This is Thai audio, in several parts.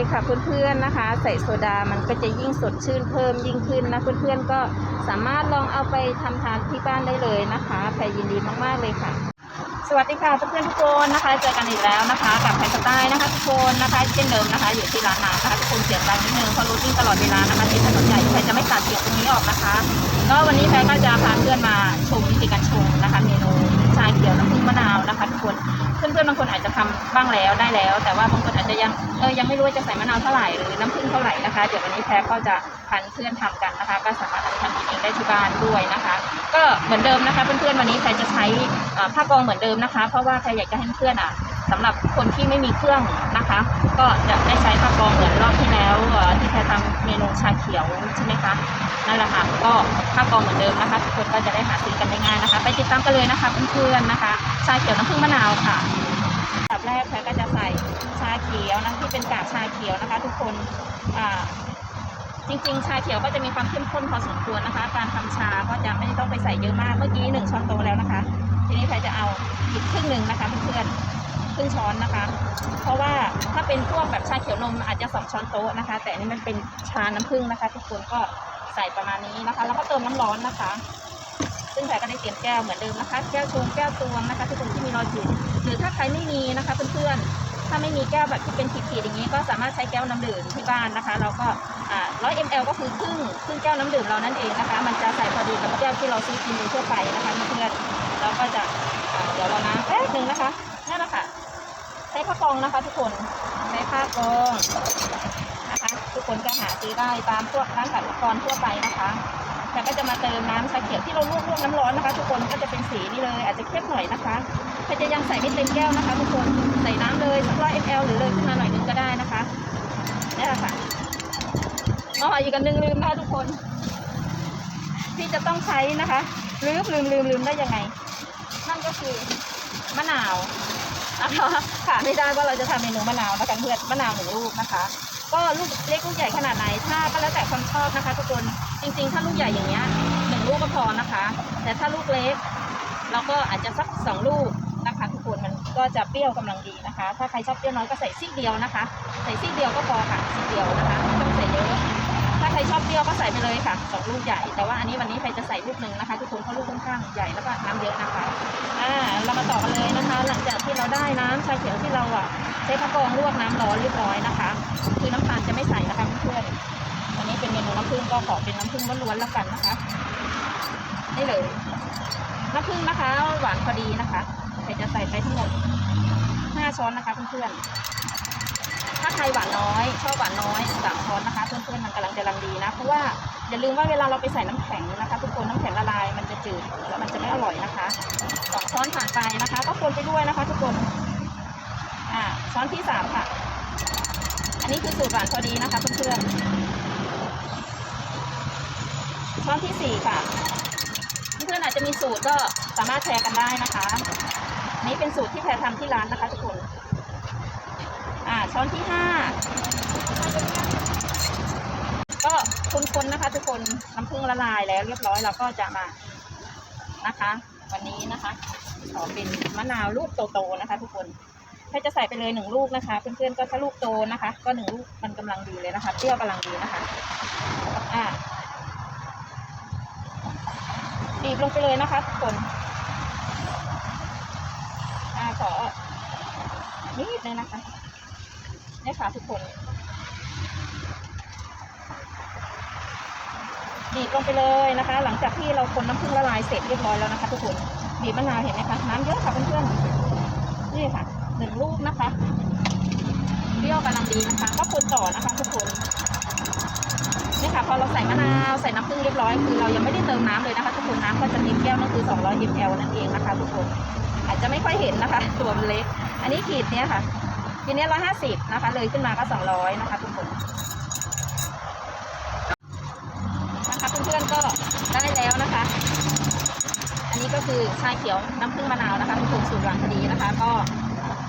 เลยค่ะเพื่อนๆนะคะ ใส่โซดามันก็จะยิ่งสดชื่นเพิ่มยิ่งขึ้นนะเพื่อนๆก็สามารถลองเอาไปทำทานที่บ้านได้เลยนะคะแพรยินดีมากๆเลยค่ะ สวัสดีค่ะเพื่อนๆทุกคนนะคะเจอกันอีกแล้วนะคะ กับแพรสไตล์นะคะทุกคนนะคะเช่นเดิมนะคะ อยู่ที่ร้านน้ำนะคะทุกคนเสียงดังนิดนึงเพราะรู้ยิ่งตลอดเวลานะคะที่ถนนใหญ่แพรจะไม่ตัดเสียงตรงนี้ออกนะคะ ก็วันนี้แพรก็จะพาเพื่อนมาชมวิธีการชงนะคะ เมนูชาเขียวน้ำผึ้งมะนาวนะคะ ทุกคนเพื่อนๆบางคนอาจจะทำบ้างแล้วได้แล้ว แต่ว่าบางคนอา จะยังเออยังไม่รู้ว่าจะใส่มะนาวเท่าไหร่หรือน้ำผึ้งเท่าไหร่นะคะเดี๋ยววันนี้แพรก็จะพันเพื่อนทำกันนะคะ ก็สามารถทำกินเองได้ที่บ้านด้วยนะคะ ก็เหมือนเดิมนะคะเพื่อนๆวันนี้แพรจะใช้ผ้ากองเหมือนเดิมนะคะ เพราะว่าแพรอยากจะให้เพื่อนอะสำหรับคนที่ไม่มีเครื่องนะคะ ก็จะได้ใช้ผ้ากองเหมือนรอบที่แล้วที่แพรทำเมนูชาเขียวใช่ไหมคะนั่นแหละค่ะก็ผ้ากองเหมือนเดิมนะคะทุกคนก็จะได้หาซื้อกันได้ง่ายนะคะ ไปติดตามกันเลยนะคะเพื่อนๆนะคะ ชาเขียวน้ำผึ้งมะนาวค่ะอันดับแรกแพรก็จะใส่ ขียวนะที่เป็นกากชาเขียวนะคะ ทุกคนจริงๆ ชาเขียวก็จะมีความเข้มข้นพอสมควรนะคะ การทำชาก็จะไม่ต้องไปใส่เยอะมากเมื่อกี้หนึ่งช้อนโต๊ะแล้วนะคะ ทีนี้ใครจะเอาอีกครึ่งหนึ่งนะคะเพื่อนๆครึ่งช้อนนะคะ เพราะว่าถ้าเป็นพวกแบบชาเขียวนมอาจจะสองช้อนโต๊ะนะคะ แต่นี้มันเป็นชาน้ำผึ้งนะคะ ทุกคนก็ใส่ประมาณนี้นะคะ แล้วก็เติมน้ำร้อนนะคะ ซึ่งใครก็ได้เตรียมแก้วเหมือนเดิมนะคะ แก้วชงแก้วตวงนะคะ ทุกคนที่มีรอยจุดหรือถ้าใครไม่มีนะคะเพื่อนๆ ถ้าไม่มีแก้วแบบที่เป็นขีดๆอย่างนี้ ก็สามารถใช้แก้วน้ำดื่มที่บ้านนะคะ เราก็อ่า100 ml ก็คือครึ่งครึ่งแก้วน้ำดื่มเรานั่นเองนะคะ มันจะใส่พอดีกับแก้วที่เราซื้อกินโดยทั่วไปนะคะเพื่อนๆเราก็จะเดี๋ยวเรานะแป๊บหนึ่งนะคะนั่นแหละค่ะใช้ผ้ากองนะคะทุกคนใช้ผ้ากองนะคะ ทุกคนก็หาซื้อได้ตามพวกร้านขายอุปกรณ์ทั่วไปนะคะ แต่ก็จะมาเติมน้ำชาเขียวที่เราลวกลวกน้ำร้อนนะคะ ทุกคนก็จะเป็นสีนี้เลย อาจจะเข้มหน่อยนะคะถ้าจะยังใส่ไม่เต็มแก้วนะคะ ทุกคนใส่น้ำเลยสักร้อย ml หรือเลยขึ้นมาหน่อยนึงก็ได้นะคะนี่แหละค่ะอ๋ออีกอันหนึงลืมนะคะทุกคน ที่จะต้องใช้นะคะลืมลืมลืมลืมได้ยังไงนั่นก็คือมะนาวนะคะขาดไม่ได้ว่าเราจะทำเมนูมะนาวนะคะเพื่อนมะนาวหนึ่งลูกนะคะ ก็ลูกเล็กลูกใหญ่ขนาดไหน ถ้าก็แล้วแต่ความชอบนะคะ ทุกคนจริง ๆ ถ้าลูกใหญ่อย่างเงี้ยหนึ่งลูกก็พอนะคะ แต่ถ้าลูกเล็ก เราก็อาจจะสักสองลูกนะคะ ทุกคนมันก็จะเปรี้ยวกำลังดีนะคะ ถ้าใครชอบเปรี้ยวน้อยก็ใส่ซีกเดียวนะคะ ใส่ซีกเดียวก็พอค่ะซีกเดียวนะคะไม่ต้องใส่เยอะ ใครชอบเปรี้ยวก็ใส่ไปเลยค่ะสองลูกใหญ่ แต่ว่าอันนี้วันนี้ใครจะใส่ลูกหนึ่งนะคะ ทุกคนเพราะลูกค่อนข้างใหญ่แล้วก็น้ำเยอะนะคะอ่าเรามาต่อกันเลยนะคะ หลังจากที่เราได้น้ำชาเขียวที่เราอะใช้ผ้ากรองลวกน้ำร้อนเรียบร้อยนะคะ คือน้ำตาลจะไม่ใส่นะคะเพื่อนอันนี้เป็นเมนูน้ำผึ้งก็ขอเป็นน้ำผึ้งล้วนๆแล้วกันนะคะนี่เลยน้ำผึ้งนะคะ หวานพอดีนะคะใครจะใส่ไปทั้งหมด5ช้อนนะคะเพื่อนๆ ใครหวานน้อยชอบหวานน้อยสามช้อนนะคะเพื่อนๆมันกำลังจะรังดีนะ เพราะว่าอย่าลืมว่าเวลาเราไปใส่น้ำแข็งนะคะ ทุกคนน้ำแข็งละลายมันจะจืดแล้วมันจะไม่อร่อยนะคะสองช้อนผ่านไปนะคะ ก็คนไปด้วยนะคะ ทุกคนอ่าช้อนที่สามค่ะ อันนี้คือสูตรหวานพอดีนะคะเพื่อนๆช้อนที่สี่ค่ะเพื่อนๆอาจจะมีสูตรก็สามารถแชร์กันได้นะคะ นี่เป็นสูตรที่แพรทำที่ร้านนะคะ ทุกคน อ่าช้อนที่ห้าก็คนๆนะคะ ทุกคนน้ำผึ้งละลายแล้ว เรียบร้อยเราก็จะมานะคะ วันนี้นะคะขอเป็นมะนาวลูกโตๆนะคะ ทุกคนถ้าจะใส่ไปเลยหนึ่งลูกนะคะ เพื่อนๆก็ถ้าลูกโตนะคะ ก็หนึ่งลูกมันกำลังดีเลยนะคะเปรี้ยวกำลังดีนะคะอ่าบีบลงไปเลยนะคะ ทุกคนอ่าขอนิดนึงนะคะ นี่ยค่ะทุกคนบีบลงไปเลยนะคะ หลังจากที่เราคนน้ำผึ้งละลายเสร็จเรียบร้อยแล้วนะคะ ทุกคนบีบมะนาวเห็นไหมคะน้ำเยอะค่ะเพื่อนๆนี่ค่ะหนึ่งลูกนะคะเปรี้ยวกำลังดีนะคะก็คนต่อนะคะทุกคนนี่ค่ะพอเราใส่มะนาวใส่น้ำผึ้งเรียบร้อยคือเรายังไม่ได้เติมน้ำเลยนะคะทุกคนน้ำก็จะเต็มแก้วนั่นคือ 200 ml นั่นเองนะคะ ทุกคนอาจจะไม่ค่อยเห็นนะคะ ตัวมันเล็ก อันนี้ขีดเนี้ยค่ะ ขีเนี้ย150นะคะ เลยขึ้นมาก็200นะคะทุกคนนะคะเพื่อนๆก็ได้แล้วนะคะ อันนี้ก็คือชาเขียวน้ำผึ้งมะนาวนะคะทุกคนสูตรหวานพอดีนะคะ ก็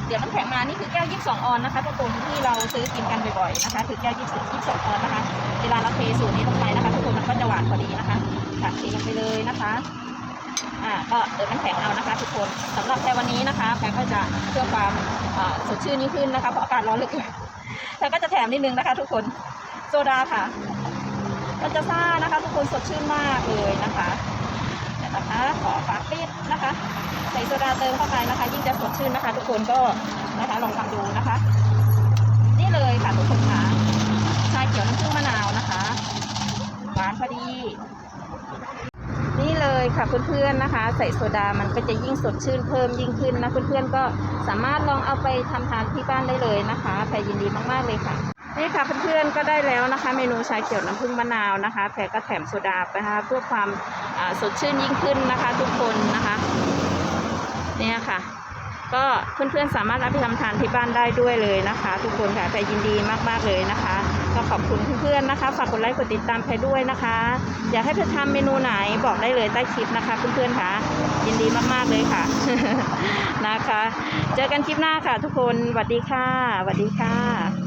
เดี๋ยวน้ำแข็งมานี่คือแก้ว22องออนนะคะทุกคนที่เราซื้อกินกันบ่อยๆนะคะ คือแก้ว20 22ออนนะคะ เวลาเราเทสูตรนี้ลงไปนะคะ ทุกคนมันก็จะหวานพอดีนะคะค่ะเทลงไปเลยนะคะ อ่าก็เติมน้ำแข็งเอานะคะ ทุกคนสำหรับแพรวันนี้นะคะแพรก็จะเพื่อความสดชื่นยิ่งขึ้นนะคะเพราะอากาศร้อนเหลือเกินแล้วก็จะแถมนิดนึงนะคะ ทุกคนโซดาค่ะมันจะซ่านะคะ ทุกคนสดชื่นมากเลยนะคะเดี๋ยวนะคะขอฝากปิดนะคะ ใส่โซดาเติมเข้าไปนะคะ ยิ่งจะสดชื่นนะคะ ทุกคนก็นะคะลองทำดูนะคะ นี่เลยค่ะชาเขียวน้ำผึ้งมะนาวนะคะหวานพอดี นี่เลยค่ะเพื่อนๆนะคะ ใส่โซดามันก็จะยิ่งสดชื่นเพิ่มยิ่งขึ้นนะเพื่อนๆก็สามารถลองเอาไปทำทานที่บ้านได้เลยนะคะแพรยินดีมากๆเลยค่ะนี่ค่ะเพื่อนๆก็ได้แล้วนะคะ เมนูชาเขียวน้ำผึ้งมะนาวนะคะแพรก็แถมโซดาไปนะคะเพื่อความสดชื่นยิ่งขึ้นนะคะ ทุกคนนะคะเนี่ยค่ะก็เพื่อนๆสามารถเอาไปทำทานที่บ้านได้ด้วยเลยนะคะ ทุกคนค่ะแพรยินดีมากๆเลยนะคะ ขอบคุณเพื่อนๆนะคะ ฝากกดไลค์กดติดตามแพรด้วยนะคะ อยากให้เพรทำเมนูไหนบอกได้เลยใต้คลิปนะคะเพื่อนๆค่ะ ยินดีมากๆเลยค่ะนะคะ เจอกันคลิปหน้าค่ะ ทุกคนสวัสดีค่ะสวัสดีค่ะ